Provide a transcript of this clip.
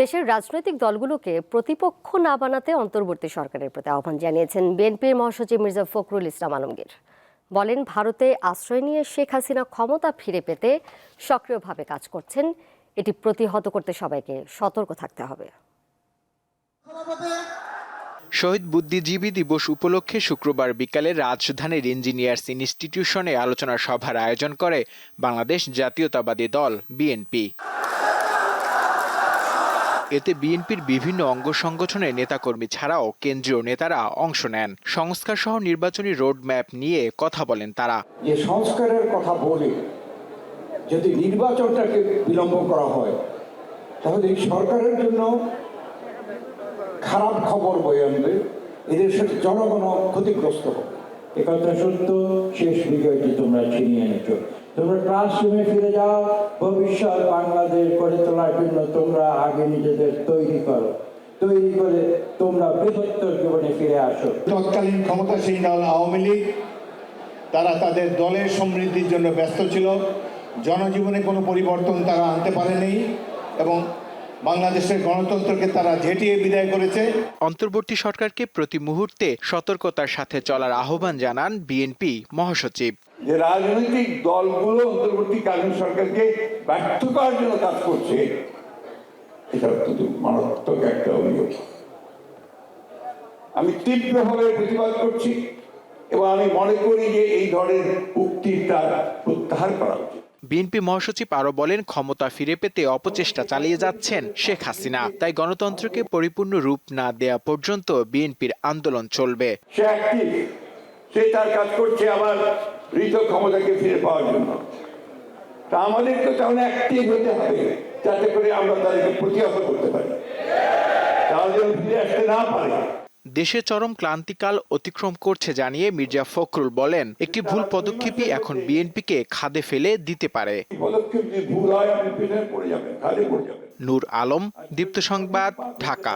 দেশের রাজনৈতিক দলগুলোকে প্রতিপক্ষ না বানাতে অন্তর্বর্তী সরকারের প্রতি আহ্বান জানিয়েছেন বিএনপির মহাসচিব মির্জা ফখরুল ইসলাম আলমগীর। বলেন, ভারতে আশ্রয় নিয়ে শেখ হাসিনা ক্ষমতা ফিরে পেতে সক্রিয়ভাবে কাজ করছেন, এটি প্রতিহত করতে সবাইকে সতর্ক থাকতে হবে। শহীদ বুদ্ধিজীবী দিবস উপলক্ষে শুক্রবার বিকালে রাজধানীর ইঞ্জিনিয়ার্স ইনস্টিটিউশনে আলোচনা সভার আয়োজন করে বাংলাদেশ জাতীয়তাবাদী দল বিএনপি। এতে বিএনপির বিভিন্ন অঙ্গ সংগঠনের নেতাকর্মী ছাড়াও কেন্দ্রীয় নেতারা অংশ নেন। সংস্কার সহ নির্বাচনী রোডম্যাপ নিয়ে কথা বলেন তারা। যে সংস্কারের কথা বলে যদি নির্বাচনটাকে বিলম্ব করা হয়, তাহলে এই সরকারের জন্য খারাপ খবর বয়ে আনবে এদের সাথে জনগণ ক্ষতিগ্রস্ত হবে। একথা সত্য, শেষ বিজয়টি তোমরা ছিনিয়ে এনেছ। তোমরা ক্লাসরুমে ফিরে যাও, ভবিষ্যৎ বাংলাদেশ গড়ে তোলার জন্য তোমরা আগে নিজেদের তৈরি করো। তৈরি করে তোমরা বৃহত্তর জীবনে ফিরে আসো। তৎকালীন ক্ষমতাসীন দল আওয়ামী লীগ, তারা তাদের দলের সমৃদ্ধির জন্য ব্যস্ত ছিল। জনজীবনে কোনো পরিবর্তন তারা আনতে পারেনি এবং বাংলাদেশের গণতন্ত্রকে তারা ঝেঁটিয়ে বিদায় করেছে। অন্তর্বর্তী সরকারকে প্রতি মুহূর্তে সতর্কতার সাথে চলার আহ্বান জানান বিএনপি মহাসচিব। যে রাজনৈতিক দলগুলো অন্তর্বর্তীকালীন সরকারকে ব্যর্থ করার জন্য কাজ করছে এটা অত্যন্ত মারাত্মক একটা অভিযোগ। আমি তীব্রভাবে প্রতিবাদ করছি এবং আমি মনে করি যে এই ধরনের উক্তিটা প্রত্যাহার করা উচিত। বিএনপি মহাসচিব আরও বলেন, ক্ষমতা ফিরে পেতে অপচেষ্টা চালিয়ে যাচ্ছেন শেখ হাসিনা। তাই গণতন্ত্রকে পরিপূর্ণ রূপ না দেয়া পর্যন্ত বিএনপির আন্দোলন চলবে। সে তার কাজ করছে আবার ক্ষমতাকে ফিরে পাওয়ার জন্য। তা অ্যাক্টিভ হতে হবে, যাতে করে আমরা তাদেরকে প্রতিহত করতে পারি। ফিরে আসতে না পারে। দেশে চরম ক্লান্তিকাল অতিক্রম করছে জানিয়ে মির্জা ফখরুল বলেন একটি ভুল পদক্ষেপই এখন বিএনপিকে খাদে ফেলে দিতে পারে। নূর আলম দীপ্ত সংবাদ ঢাকা।